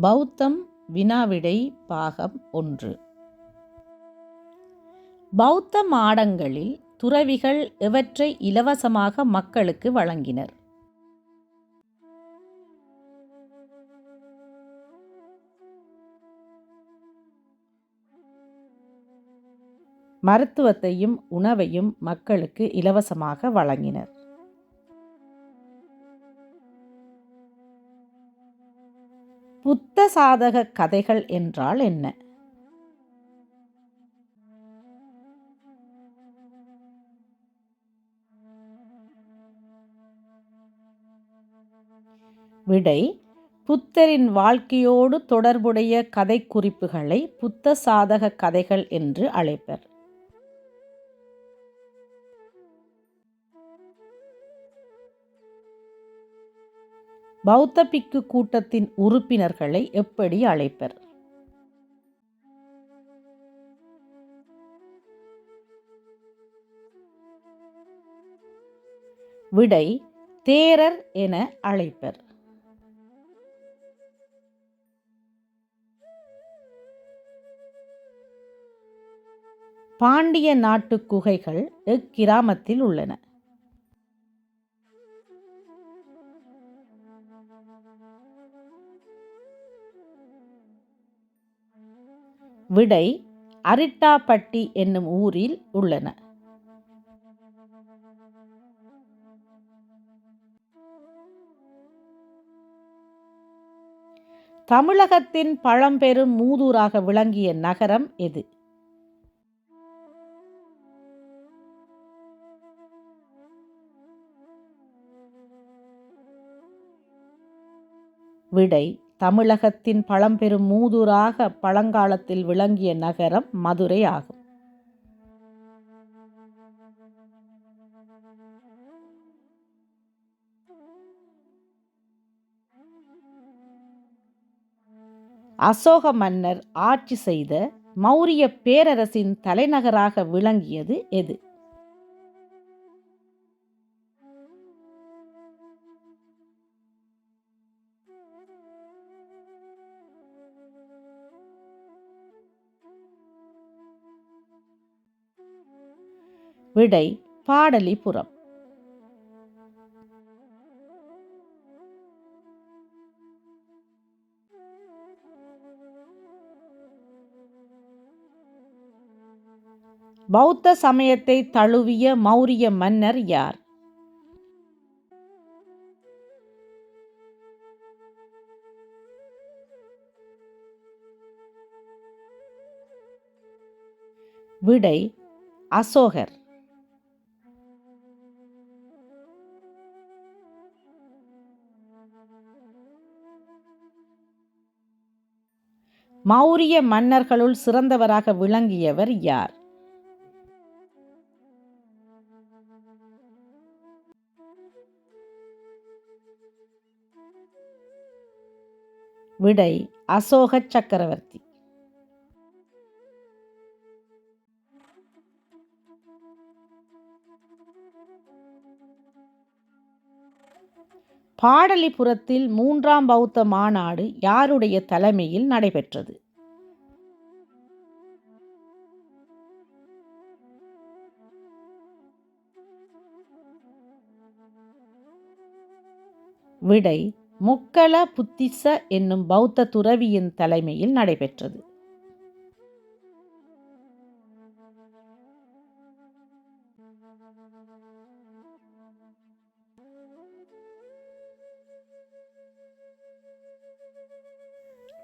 பௌத்தம் வினாவிடை பாகம் ஒன்று. பௌத்த மாடங்களில் துறவிகள் எவற்றை இலவசமாக மக்களுக்கு வழங்கினர். மருத்துவத்தையும் உணவையும் மக்களுக்கு இலவசமாக வழங்கினர். புத்த சாதக கதைகள் என்றால் என்ன? விடை புத்தரின் வாழ்க்கையோடு தொடர்புடைய கதை குறிப்புகளை புத்த சாதக கதைகள் என்று அழைப்பர். பௌத்த பிக்கு கூட்டத்தின் உறுப்பினர்களை எப்படி அழைப்பர்? விடை தேரர் என அழைப்பர். பாண்டிய நாட்டு குகைகள் இக்கிராமத்தில் உள்ளன. விடை அரிட்டாப்பட்டி என்னும் ஊரில் உள்ளன. தமிழகத்தின் பழம்பெரும் மூதூராக விளங்கிய நகரம் எது? விடை தமிழகத்தின் பழம்பெரும் மூதூராக பழங்காலத்தில் விளங்கிய நகரம் மதுரை ஆகும். அசோக மன்னர் ஆட்சி செய்த மௌரிய பேரரசின் தலைநகராக விளங்கியது எது? விடை பாடலிபுரம். பௌத்த சமயத்தை தழுவிய மௌரிய மன்னர் யார்? விடை அசோகர். மௌரிய மன்னர்களுள் சிறந்தவராக விளங்கியவர் யார்? விடை அசோக சக்கரவர்த்தி. பாடலிபுரத்தில் மூன்றாம் பௌத்த மாநாடு யாருடைய தலைமையில் நடைபெற்றது? விடை முக்கல புத்திச என்னும் பௌத்த துறவியின் தலைமையில் நடைபெற்றது.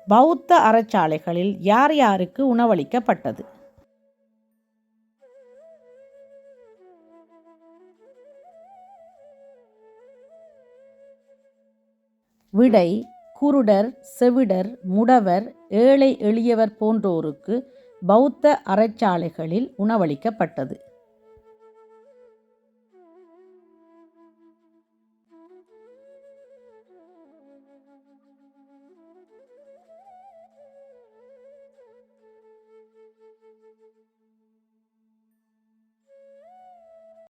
பௌத்த அறச்சாலைகளில் யார் யாருக்கு உணவளிக்கப்பட்டது? விடை குருடர் செவிடர் முடவர் ஏழை எளியவர் போன்றோருக்கு பௌத்த அறச்சாலைகளில் உணவளிக்கப்பட்டது.